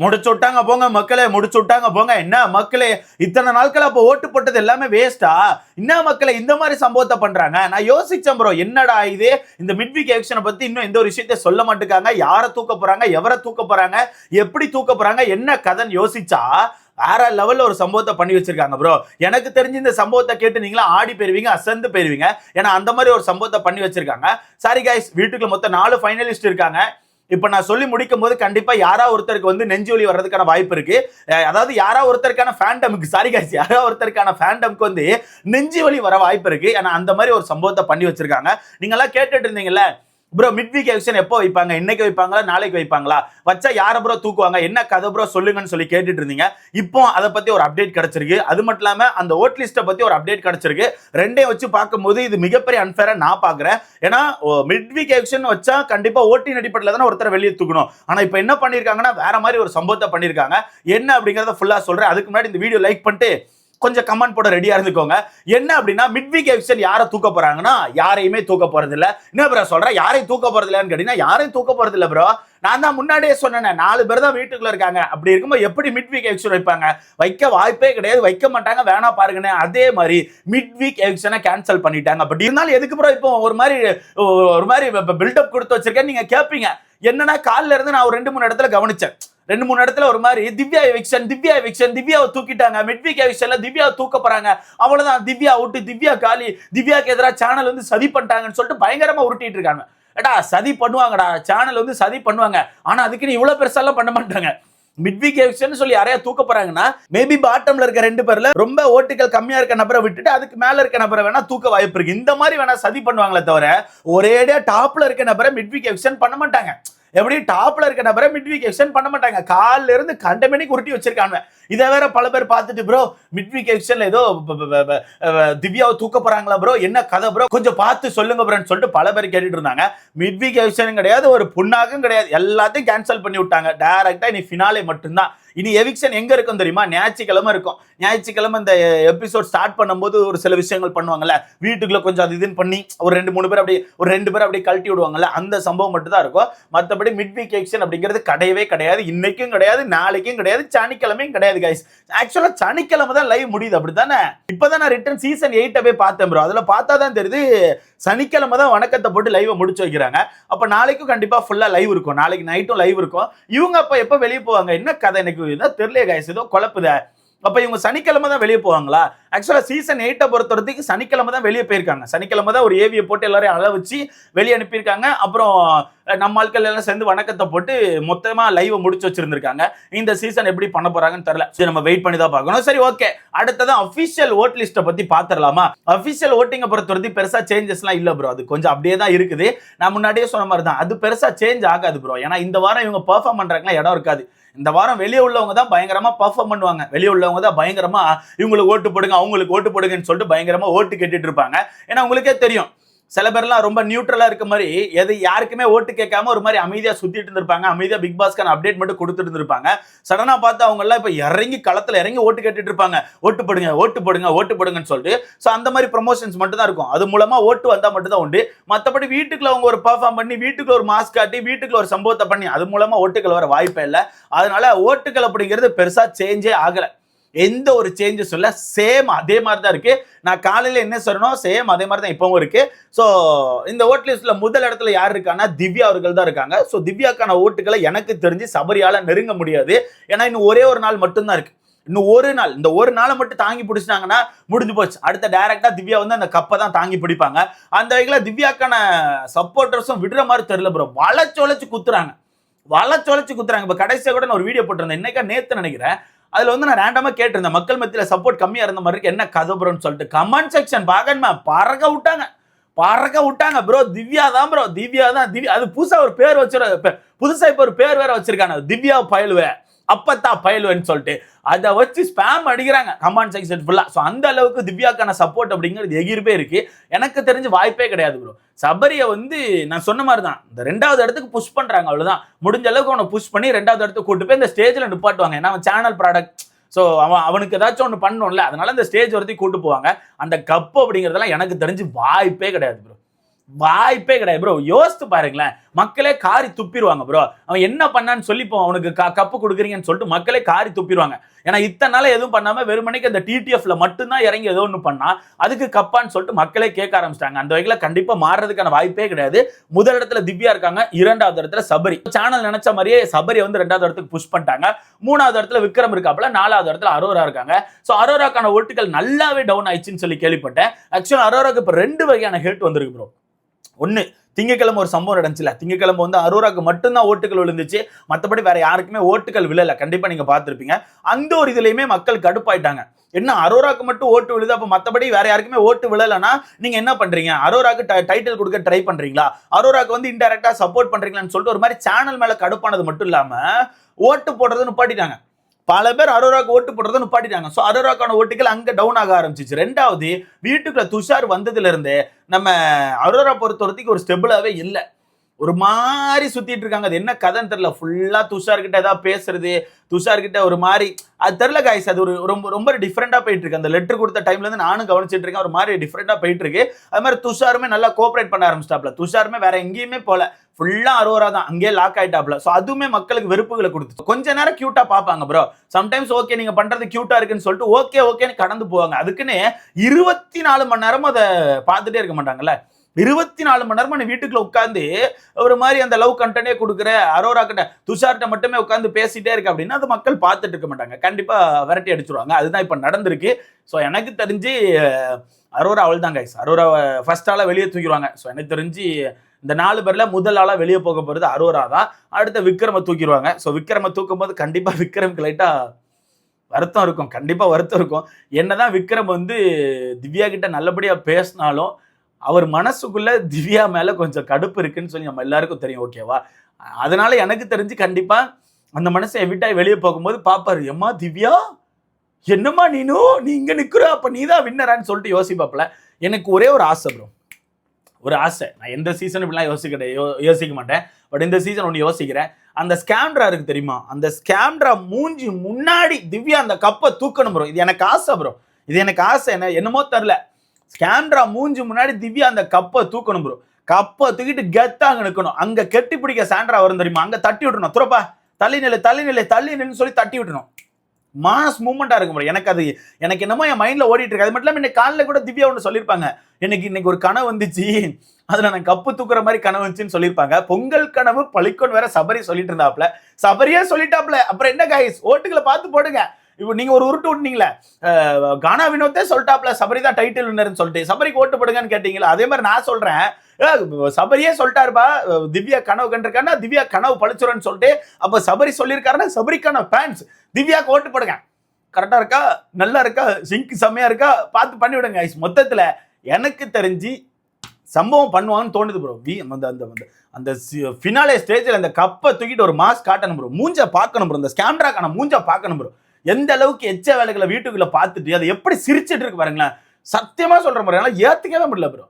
முடிச்சு விட்டாங்க போங்க மக்களே முடிச்சு விட்டாங்க போங்க. என்ன மக்களே இத்தனை நாட்கள் அப்போ ஓட்டு போட்டது எல்லாமே வேஸ்டா என்ன மக்களை இந்த மாதிரி சம்பவத்தை பண்றாங்க? நான் யோசிச்சேன் ப்ரோ என்னடா இது? இந்த மிட் வீக் எலெக்ஷனை பத்தி இன்னும் எந்த ஒரு விஷயத்த சொல்ல மாட்டேங்காங்க யாரை தூக்க போறாங்க? எவரை தூக்க போறாங்க? எப்படி தூக்க போறாங்க? என்ன கதைன்னு யோசிச்சா வேற லெவல்ல ஒரு சம்பவத்தை பண்ணி வச்சிருக்காங்க ப்ரோ எனக்கு தெரிஞ்சு இந்த சம்பவத்தை கேட்டு நீங்களும் ஆடி போயிருவீங்க அசந்து போயிருவீங்க. ஏன்னா அந்த மாதிரி ஒரு சம்பவத்தை பண்ணி வச்சிருக்காங்க. சாரி கைஸ் வீட்டுக்குள்ள மொத்தம் நாலு ஃபைனலிஸ்ட் இருக்காங்க. இப்ப நான் சொல்லி முடிக்கும் போது கண்டிப்பா யாரா ஒருத்தருக்கு வந்து நெஞ்சு வலி வர்றதுக்கான வாய்ப்பு இருக்கு. அதாவது யாரா ஒருத்தருக்கான ஃபேண்டமுக்கு சாரி காய்ச்சி யாரா ஒருத்தருக்கான ஃபேண்டமுக்கு வந்து நெஞ்சு வலி வர வாய்ப்பு இருக்கு. ஏன்னா அந்த மாதிரி ஒரு சம்பவத்தை பண்ணி வச்சிருக்காங்க. நீங்க எல்லாம் கேட்டுட்டு இருந்தீங்கல்ல ப்ரோ மிட் வீக் எலெக்ஷன் எப்போ வைப்பாங்க? இன்னைக்கு வைப்பாங்களா? நாளைக்கு வைப்பாங்களா? வச்சா யாரை ப்ரோ தூக்குவாங்க? என்ன கதை ப்ரோ சொல்லுங்கன்னு சொல்லி கேட்டுட்டு இருந்தீங்க இப்போ அதை பத்தி ஒரு அப்டேட் கிடைச்சிருக்கு. அது மட்டும் இல்லாம அந்த ஓட் லிஸ்ட்டை பத்தி ஒரு அப்டேட் கிடைச்சிருக்கு. ரெண்டையும் வச்சு பார்க்கும்போது இது மிகப்பெரிய அன்ஃபேரா நான் பாக்குறேன் ஏன்னா மிட் வீக் எலெக்ஷன் வச்சா கண்டிப்பா ஓட்டின் அடிப்படையில் தானே ஒருத்தரை வெளியே தூக்கணும். ஆனா இப்போ என்ன பண்ணிருக்காங்கன்னா வேற மாதிரி ஒரு சம்பவத்தை பண்ணிருக்காங்க என்ன அப்படிங்கறத ஃபுல்லா சொல்றேன். அதுக்கு முன்னாடி இந்த வீடியோ லைக் பண்ணிட்டு கொஞ்சம் கமெண்ட் போட ரெடியா இருந்துக்கோங்க. என்ன அப்படின்னா மிட் வீக் எலெக்ஷன் யாரை தூக்க போறாங்கன்னா யாரையுமே தூக்க போறது இல்ல என்ன ப்ரோ சொல்றேன் யாரையும் தூக்க போறது இல்லைன்னு கேட்டீங்கன்னா யாரையும் தூக்க போறது இல்ல ப்ரோ நான் தான் முன்னாடியே சொன்னேன் நாலு பேர் தான் வீட்டுக்குள்ள இருக்காங்க. அப்படி இருக்கும்போது எப்படி மிட் வீக் எலெக்ஷன் வைப்பாங்க? வைக்க வாய்ப்பே கிடையாது வைக்க மாட்டாங்க வேணா பாருங்கன்னு. அதே மாதிரி மிட் வீக் எலெக்ஷனை கேன்சல் பண்ணிட்டாங்க. பட் இருந்தாலும் எதுக்கு ப்ரோ இப்போ ஒரு மாதிரி ஒரு மாதிரி பில்டப் கொடுத்து வச்சிருக்கேன் நீங்க கேட்பீங்க என்னன்னா காலில இருந்து நான் ஒரு ரெண்டு மூணு இடத்துல கவனிச்சேன். ரெண்டு மூணு இடத்துல ஒரு மாதிரி திவ்யா எவிக்ஷன் திவ்யா எவிக்ஷன் திவ்யாவை தூக்கிட்டாங்க. மிட்வீக் எவிக்ஷன்ல திவ்யாவை தூக்க போறாங்க. அவ்வளவுதான். திவ்யா விட்டு திவ்யா காலி. திவ்யாக்கு எதிராக சேனல் வந்து சதி பண்ணிட்டாங்கன்னு சொல்லிட்டு பயங்கரமா உருட்டிட்டு இருக்காங்க. ஏடா சதி பண்ணுவாங்கடா. சேனல் வந்து சதி பண்ணுவாங்க. ஆனா அதுக்கு நீ இவ்வளவு பெருசாலாம் பண்ண மாட்டாங்க. மிட்விக் எவிக்ஷன் சொல்லி யாரையா தூக்க போறாங்கன்னா மேபி பாட்டம்ல இருக்க ரெண்டு பேர்ல ரொம்ப ஓட்டுகள் கம்மியா இருக்க நபரை விட்டுட்டு அதுக்கு மேல இருக்க நபரை வேணா தூக்க வாய்ப்பு இருக்கு. இந்த மாதிரி வேணா சதி பண்ணுவாங்களே தவிர ஒரேடியா டாப்ல இருக்க நபரை மிட்விக் எவிக்ஷன் பண்ண மாட்டாங்க. எப்படி டாப்ல இருக்க நபரை மிட் வீக் எக்ஸ்டென்ட் பண்ண மாட்டாங்க. காலில இருந்து கண்ட மணிக்கு உருட்டி வச்சிருக்காங்க இதை வேற பல பேர் பார்த்துட்டு ப்ரோ மிட் வீக் எக்ஸ்டென்ட்ல ஏதோ திவ்யாவை தூக்க போறாங்களா ப்ரோ? என்ன கதை ப்ரோ? கொஞ்சம் பார்த்து சொல்லுங்க ப்ரோன்னு சொல்லிட்டு பல பேர் கேட்டுட்டு இருந்தாங்க. மிட் வீக் எக்ஸ்டென்ட் கிடையாது ஒரு புண்ணாக்கும் கிடையாது. எல்லாத்தையும் கேன்சல் பண்ணி விட்டாங்க. டைரக்டா இனி ஃபினாலே மட்டும்தான். இனி எவிக்ஷன் எங்க இருக்கும் தெரியுமா? ஞாயிற்றுக்கிழமை இருக்கும். ஞாயிற்றுக்கிழமை இந்த எபிசோட் ஸ்டார்ட் பண்ணும்போது ஒரு சில விஷயங்கள் பண்ணுவாங்கல்ல. வீட்டுக்குள்ள கொஞ்சம் அது இதுன்னு பண்ணி ஒரு ரெண்டு மூணு பேர் அப்படியே ஒரு ரெண்டு பேர் அப்படியே கழட்டி விடுவாங்கல்ல. அந்த சம்பவம் மட்டும் தான் இருக்கும். மற்றபடி மிட் வீக் எக்ஷன் அப்படிங்கிறது கிடையவே கிடையாது. இன்னைக்கும் கிடையாது நாளைக்கும் கிடையாது சனிக்கிழமையும் கிடையாது கைஸ் ஆக்சுவலா சனிக்கிழமை தான் லைவ் முடியுது. அப்படித்தானே? இப்பதான் நான் ரிட்டன் சீசன் எயிட்ட போய் பார்த்தேன் ப்ரோ அதுல பார்த்தா தான் தெரியுது சனிக்கிழமை தான் வணக்கத்தை போட்டு லைவை முடிச்சு வைக்கிறாங்க. அப்ப நாளைக்கும் கண்டிப்பா ஃபுல்லா லைவ் இருக்கும். நாளைக்கு நைட்டும் லைவ் இருக்கும். இவங்க அப்ப எப்ப வெளியே போவாங்க? என்ன கதை எனக்கு? இதான் தெரியல கைஸ் ஏதோ குழப்புத. அப்ப இவங்க சனிக்கிழமை தான் வெளியே போவாங்களா? ஆக்சுவலா சீசன் எயிட்டை பொறுத்த வரைக்கும் சனிக்கிழமை தான் வெளியே போயிருக்காங்க. சனிக்கிழமை தான் ஒரு ஏவியை போட்டு எல்லாரையும் அழ வச்சு வெளியே அனுப்பியிருக்காங்க. அப்புறம் நம்ம ஆட்கள் எல்லாம் சேர்ந்து வணக்கத்தை போட்டு மொத்தமா லைவை முடிச்சு வச்சிருந்திருக்காங்க. இந்த சீசன் எப்படி பண்ண போறாங்கன்னு தெரியல. சரி நம்ம வெயிட் பண்ணி தான் பார்க்கணும். சரி ஓகே அடுத்ததான் அஃபிஷியல் ஓட் லிஸ்ட்டை பத்தி பாத்திரலாமா அஃபிஷியல் ஓட்டிங்கை பொறுத்த வரைக்கும் பெருசா சேஞ்சஸ்லாம் இல்ல ப்ரோ அது கொஞ்சம் அப்படியே தான் இருக்குது. நான் முன்னாடியே சொன்ன மாதிரி தான். அது பெருசா சேஞ்ச் ஆகாது ப்ரோ ஏன்னா இந்த வாரம் இவங்க பெர்ஃபார்ம் பண்றாங்களா இடம் இருக்காது. இந்த வாரம் வெளியே உள்ளவங்க தான் பயங்கரமா பர்ஃபார்ம் பண்ணுவாங்க. வெளியே உள்ளவங்க தான் பயங்கரமா இவங்களுக்கு ஓட்டு போடுங்க அவங்களுக்கு ஓட்டு போடுங்கன்னு சொல்லிட்டு பயங்கரமா ஓட்டு கேட்டுட்டு இருப்பாங்க. ஏன்னா உங்களுக்கே தெரியும். சில பேர்லாம் ரொம்ப நியூட்ரலாக இருக்க மாதிரி எது யாருக்குமே ஓட்டு கேட்காம ஒரு மாதிரி அமைதியாக சுற்றிட்டு இருந்திருப்பாங்க. அமைதியாக பிக் பாஸ்க்கான அப்டேட் மட்டும் கொடுத்துட்டு இருந்திருப்பாங்க. சடனாக பார்த்து அவங்கெல்லாம் இப்போ இறங்கி களத்தில் இறங்கி ஓட்டு கேட்டுட்டு இருப்பாங்க. ஓட்டு போடுங்க ஓட்டு போடுங்க ஓட்டு போடுங்கன்னு சொல்லிட்டு. ஸோ அந்த மாதிரி ப்ரொமோஷன்ஸ் மட்டும் தான் இருக்கும். அது மூலமாக ஓட்டு வந்தால் மட்டும் தான் உண்டு. மற்றபடி வீட்டுக்குள்ள அவங்க ஒரு பர்ஃபார்ம் பண்ணி வீட்டுக்குள்ள ஒரு மாஸ்க் காட்டி வீட்டுக்குள்ள ஒரு சம்பவத்தை பண்ணி அது மூலமாக ஓட்டுகள் வர வாய்ப்பே இல்லை. அதனால ஓட்டுகள் அப்படிங்கிறது பெருசாக சேஞ்சே ஆகலை. எந்த ஒரு சேஞ்சஸ் இல்லை சேம் அதே மாதிரி தான் இருக்குது நான் காலையில் என்ன சொல்லணும் சேம் அதே மாதிரி தான் இப்போவும் இருக்குது ஸோ இந்த ஓட் லிஸ்ட்டில் முதல் இடத்துல யார் இருக்காங்கன்னா திவ்யா அவர்கள் தான் இருக்காங்க. ஸோ திவ்யாக்கான ஓட்டுகளை எனக்கு தெரிஞ்சு சபரியால் நெருங்க முடியாது. ஏன்னா இன்னும் ஒரே ஒரு நாள் மட்டும்தான் இருக்குது இன்னும் ஒரு நாள் இந்த ஒரு நாளை மட்டும் தாங்கி பிடிச்சிட்டாங்கன்னா முடிஞ்சு போச்சு. அடுத்த டைரக்டா திவ்யா வந்து அந்த கப்பை தான் தாங்கி பிடிப்பாங்க. அந்த வகையில் திவ்யாக்கான சப்போர்ட்டர்ஸும் விடுற மாதிரி தெரியல ப்ரோ வளச்சொலைச்சு குத்துறாங்க. வளச்சொலைச்சு குத்துறாங்க. இப்போ கடைசியாக கூட நான் ஒரு வீடியோ போட்டிருந்தேன். இன்னைக்கா நேற்று நினைக்கிறேன். அதில் வந்து நான் ரேண்டமாக கேட்டிருந்தேன். மக்கள் மத்தியில் சப்போர்ட் கம்மியாக இருந்த மாதிரி இருக்கு. என்ன கதபுரம்னு ப்ரோன்னு சொல்லிட்டு. கமெண்ட் செக்ஷன் பாக்கணுமா பறக்க விட்டாங்க. பறக்க விட்டாங்க ப்ரோ திவ்யா தான் ப்ரோ திவ்யா தான். திவ்யா அது புதுசாக ஒரு பேர் வச்சிரு புதுசாக இப்போ ஒரு பேர் வேற வச்சிருக்காங்க. திவ்யா பயலுவேன் அப்பத்தான் பயலுவேன்னு சொல்லிட்டு அதை வச்சு ஸ்பேம் அடிக்கிறாங்க கமாண்ட் செக்ஷன் ஃபுல்லாக ஸோ அந்த அளவுக்கு திவ்யாக்கான சப்போர்ட் அப்படிங்கிறது எகிர்பே இருக்கு. எனக்கு தெரிஞ்சு வாய்ப்பே கிடையாது ப்ரோ சபரியை வந்து நான் சொன்ன மாதிரி தான் இந்த ரெண்டாவது இடத்துக்கு புஷ் பண்ணுறாங்க அவ்வளோதான் முடிஞ்ச அளவுக்கு அவனை புஷ் பண்ணி ரெண்டாவது இடத்துக்கு கூட்டு போய் இந்த ஸ்டேஜில் நிப்பாட்டுவாங்க. ஏன்னா அவன் சேனல் ப்ராடக்ட் ஸோ அவன் அவனுக்கு ஏதாச்சும் ஒன்று பண்ணணும்ல அதனால இந்த ஸ்டேஜ் வரைக்கும் கூட்டு போவாங்க. அந்த கப்பு அப்படிங்கிறதெல்லாம் எனக்கு தெரிஞ்சு வாய்ப்பே கிடையாது ப்ரோ வாய்ப்பே கிடையாது ப்ரோ யோசித்து பாருங்களேன். மக்களே காரி துப்பிடுவாங்க ப்ரோ அவன் என்ன பண்ணான்னு சொல்லி இப்போ அவனுக்கு க- கப்பு கொடுக்குறீங்கன்னு சொல்லிட்டு மக்களே காரி துப்பிடுவாங்க. ஏன்னா இத்தனை நாள் எதுவும் பண்ணாம வெறுமனைக்கு அந்த டிடிஎஃப்ல மட்டும்தான் இறங்கி ஏதோ ஒன்று பண்ணா அதுக்கு கப்பான்னு சொல்லிட்டு மக்களே கேட்க ஆரம்பிச்சிட்டாங்க. அந்த வகையில் கண்டிப்பா மாறுறதுக்கான வாய்ப்பே கிடையாது. முதல் இடத்துல திவ்யா இருக்காங்க இரண்டாவது இடத்துல சபரி. சேனல் நினைச்ச மாதிரியே சபரி வந்து ரெண்டாவது இடத்துக்கு புஷ் பண்ணிட்டாங்க. மூணாவது இடத்துல விக்ரம் இருக்காப்புல நாலாவது இடத்துல அரோரா இருக்காங்க. ஸோ அரோராக்கான ஓட்டுகள் நல்லாவே டவுன் ஆயிடுச்சுன்னு சொல்லி கேள்விப்பட்டேன். ஆக்சுவலாக அரோராக்கு இப்போ ரெண்டு வகையான ஹேட் வந்திருக்கு ப்ரோ ஒன்று திங்கக்கிழமை ஒரு சம்பவம் நடந்துச்சுல. திங்கக்கிழமை வந்து அரோராக்கு மட்டும்தான் ஓட்டுகள் விழுந்துச்சு. மற்றபடி வேற யாருக்குமே ஓட்டுகள் விழல. கண்டிப்பா நீங்க பார்த்துருப்பீங்க. அந்த ஒரு இதுலையுமே மக்கள் கடுப்பாயிட்டாங்க. என்ன அரோராக்கு மட்டும் ஓட்டு விழுது அப்போ மற்றபடி வேற யாருக்குமே ஓட்டு விழலைன்னா நீங்க என்ன பண்றீங்க? அரோராக்கு டைட்டில் கொடுக்க ட்ரை பண்றீங்களா? அரோராக்கு வந்து இன்டெரக்டா சப்போர்ட் பண்றீங்களான்னு சொல்லிட்டு ஒரு மாதிரி சேனல் மேல கடுப்பானது மட்டும் இல்லாம ஓட்டு போடுறது நிப்பாட்டிட்டாங்க பல பேர் அரோராக்கு ஓட்டு போடுறத நிப்பாட்டிட்டாங்க. ஸோ அரோராக்கான ஓட்டுகள் அங்கே டவுன் ஆக ஆரம்பிச்சிச்சு. ரெண்டாவது வீட்டுக்குள்ள துஷார் வந்ததுலேருந்தே நம்ம அரோரா பொறுத்த வரைக்கும் ஒரு ஸ்டெபிளாகவே இல்லை. ஒரு மாதிரி சுத்திட்டு இருக்காங்க. அது என்ன கதைன்னு தெரியல. ஃபுல்லா துஷார் கிட்ட ஏதாவது பேசுறது துஷார் கிட்ட ஒரு மாதிரி அது தெரியல காய்ஸ் அது ஒரு ரொம்ப ரொம்ப டிஃப்ரெண்டா போயிட்டு இருக்கு. அந்த லெட்டர் கொடுத்த டைம்ல இருந்து நானும் கவனிச்சிட்டு இருக்கேன். ஒரு மாதிரி டிஃப்ரெண்டா போயிட்டு இருக்கு. அது மாதிரி துஷாருமே நல்லா கோஆப்ரேட் பண்ண ஆரம்பிச்சிட்டாப்ல. துஷாருமே வேற எங்கேயுமே போல. ஃபுல்லா அரோரா தான். அங்கேயே லாக் ஆயிட்டாப்ல. ஸோ அதுவுமே மக்களுக்கு வெறுப்புகளை கொடுத்து கொஞ்ச நேரம் கியூட்டா பார்ப்பாங்க ப்ரோ சம்டைம்ஸ் ஓகே நீங்க பண்றது கியூட்டா இருக்குன்னு சொல்லிட்டு ஓகே ஓகேன்னு கடந்து போவாங்க. அதுக்குன்னு இருபத்தி நாலு மணி நேரமும் அதை பார்த்துட்டே இருக்க மாட்டாங்கல்ல. இருபத்தி நாலு மணி நேரமா நீ வீட்டுக்குள்ள உட்காந்து ஒரு மாதிரி அந்த லவ் கண்டனே கொடுக்குற அரோரா கிட்ட துஷார்கிட்ட மட்டுமே உட்காந்து பேசிட்டே இருக்கு அப்படின்னா அது மக்கள் பார்த்துட்டு இருக்க மாட்டாங்க. கண்டிப்பா விரட்டி அடிச்சிருவாங்க. அதுதான் இப்ப நடந்திருக்கு. ஸோ எனக்கு தெரிஞ்சு அரோரா அவள் தான் கைஸ் அரோரா ஃபர்ஸ்ட் ஆளாக வெளியே தூக்கிடுவாங்க. ஸோ எனக்கு தெரிஞ்சு இந்த நாலு பேரில் முதல் ஆளாக வெளியே போக போகிறது அரோரா தான். அடுத்த விக்ரம தூக்கிடுவாங்க. ஸோ விக்ரம தூக்கும் போது கண்டிப்பாக விக்ரம்க்கு லைட்டாக வருத்தம் இருக்கும். கண்டிப்பாக வருத்தம் இருக்கும். என்னதான் விக்ரம் வந்து திவ்யா கிட்ட நல்லபடியாக பேசினாலும் அவர் மனசுக்குள்ள திவ்யா மேல கொஞ்சம் கடுப்பு இருக்குன்னு சொல்லி நம்ம எல்லாருக்கும் தெரியும் ஓகேவா அதனால எனக்கு தெரிஞ்சு கண்டிப்பா அந்த மனசை எவிட்டாய் வெளியே போகும்போது பாப்பாரு எம்மா திவ்யா? என்னம்மா நீனும் நீ இங்க நிக்கிற? அப்ப நீ தான் வின்னரான்னு சொல்லிட்டு யோசிப்பாப்ல எனக்கு ஒரே ஒரு ஆசை ப்ரோ ஒரு ஆசை. நான் எந்த சீசன் இப்படிலாம் யோசிக்க யோ- யோசிக்க மாட்டேன். பட் இந்த சீசன் ஒன்று யோசிக்கிறேன். அந்த ஸ்கேம்ட்ரா இருக்கு தெரியுமா? அந்த ஸ்கேம்ட்ரா மூஞ்சி முன்னாடி திவ்யா அந்த கப்பை தூக்கணும் ப்ரோ இது எனக்கு ஆசை ப்ரோ இது எனக்கு ஆசை என்ன? என்னமோ தெரில ஸ்கேண்ட்ரா மூஞ்சி முன்னாடி திவ்யா அந்த கப்பை தூக்கணும் ப்ரோ கப்பை தூக்கிட்டு கெத்தா அங்க அங்கே கெட்டி பிடிக்க சாண்ட்ரா வரும் தெரியுமா? அங்கே தட்டி விட்டுணும் துறப்பா தள்ளி நிலை தள்ளி நிலை தள்ளி நின்னு சொல்லி தட்டி விட்டணும் மாஸ் மூமெண்ட்டாக இருக்கும் bro. எனக்கு அது எனக்கு என்னமோ என் மைண்டில் ஓடிட்டு இருக்கு. அது மட்டும் இல்லாமல் இன்னைக்கு காலில் கூட திவ்யா ஒன்று சொல்லியிருப்பாங்க. எனக்கு இன்னைக்கு ஒரு கனவு வந்துச்சு. அதில் நான் கப்பு தூக்குற மாதிரி கனவு வந்துச்சுன்னு சொல்லியிருப்பாங்க. பொங்கல் கனவு பழிக்கொன்னு வேற சபரி சொல்லிட்டு இருந்தாப்ல. சபரியே சொல்லிட்டாப்ல. அப்புறம் என்ன காய்ஸ் ஓட்டுகளை பார்த்து போடுங்க. இப்போ நீங்க ஒரு உருட்டு விட்டீங்களே கானா வினோத்தே சொல்லிட்டாப்ல சபரி தான் டைட்டில் வின்னர்னு சொல்லிட்டு. சபரிக்கு ஓட்டு போடுங்கன்னு கேட்டீங்களா அதே மாதிரி நான் சொல்றேன். சபரியே சொல்லிட்டாருப்பா திவ்யா கனவு கண்டிருக்காருன்னா திவ்யா கனவு பழிச்சுறன்னு சொல்லிட்டு அப்ப சபரி சொல்லியிருக்காருன்னா சபரிக்கான ஃபேன்ஸ் திவ்யாக்கு ஓட்டு போடுங்க. கரெக்டா இருக்கா? நல்லா இருக்கா? சிங்க் செம்மையா இருக்கா? பார்த்து பண்ணிவிடுங்க ஐஸ் மொத்தத்துல எனக்கு தெரிஞ்சு சம்பவம் பண்ணுவாங்கன்னு தோணுது ப்ரோ வி அந்த அந்த அந்த- அந்த ஃபினாலே ஸ்டேஜில் அந்த கப்பை தூக்கிட்டு ஒரு மாஸ்க் காட்டணும் ப்ரோ மூஞ்ச பார்க்கணும் ப்ரோ இந்த ஸ்கேம்ட்ராக்கான மூஞ்ச பார்க்கணும் ப்ரோ எந்த அளவுக்கு எச்ச வேலைகளை வீட்டுக்குள்ள பார்த்துட்டு அதை எப்படி சிரிச்சிட்டு இருக்கு பாருங்களேன். சத்தியமா சொல்ற மாதிரி என்னால் ஏத்துக்கவே முடியல ப்ரோ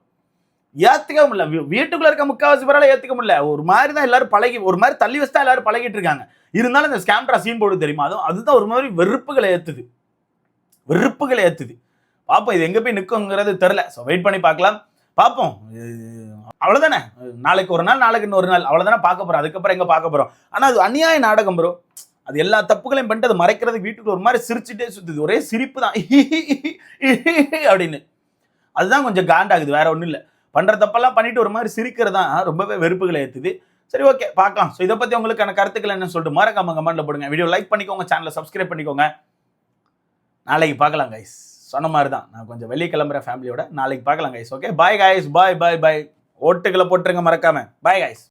ஏத்துக்கவே முடியல. வீட்டுக்குள்ளே வீட்டுக்குள்ள இருக்க முக்காவாசி பேரால ஏத்துக்க முடியல. ஒரு மாதிரி தான் எல்லாரும் பழகி ஒரு மாதிரி தள்ளி வச்சு தான் எல்லாரும் பழகிட்டு இருக்காங்க. இருந்தாலும் இந்த ஸ்கேம்ட்ரா சீன் போடு தெரியுமா? அதுவும் அதுதான் ஒரு மாதிரி வெறுப்புகளை ஏத்துது. வெறுப்புகளை ஏத்துது. பார்ப்போம் இது எங்க போய் நிற்குங்கிறது தெரில ஸோ வெயிட் பண்ணி பார்க்கலாம். பார்ப்போம் அவ்வளோதானே நாளைக்கு ஒரு நாள் நாளைக்கு இன்னொரு நாள். அவ்வளோதானே பார்க்க போகிறோம் அதுக்கப்புறம் எங்கே பார்க்க போகிறோம் ஆனால் அது அநியாய நாடகம் ப்ரோ அது எல்லா தப்புகளையும் பண்ணிட்டு அது மறைக்கிறதுக்கு வீட்டுக்கு ஒரு மாதிரி சிரிச்சுட்டே சுத்துது. ஒரே சிரிப்பு தான் அப்படின்னு. அதுதான் கொஞ்சம் காண்டாகுது வேற ஒன்றும் இல்லை. பண்ணுற தப்பெல்லாம் பண்ணிட்டு ஒரு மாதிரி சிரிக்கிறது தான் ரொம்பவே வெறுப்புகளை ஏற்றுது சரி ஓகே பார்க்கலாம். ஸோ இதை பற்றி உங்களுக்கான கருத்துக்கள் என்ன சொல்லிட்டு மறக்காம கமெண்ட்டில் போடுங்க. வீடியோ லைக் பண்ணிக்கோங்க சேனலை சப்ஸ்கிரைப் பண்ணிக்கோங்க. நாளைக்கு பார்க்கலாம் கைஸ் சொன்ன மாதிரி தான் நான் கொஞ்சம் வெளியே கிளம்புற ஃபேமிலியோட நாளைக்கு பார்க்கலாம் guys okay bye guys bye bye bye ஓட்டுகளை போட்டுருங்க மறக்காம. Bye guys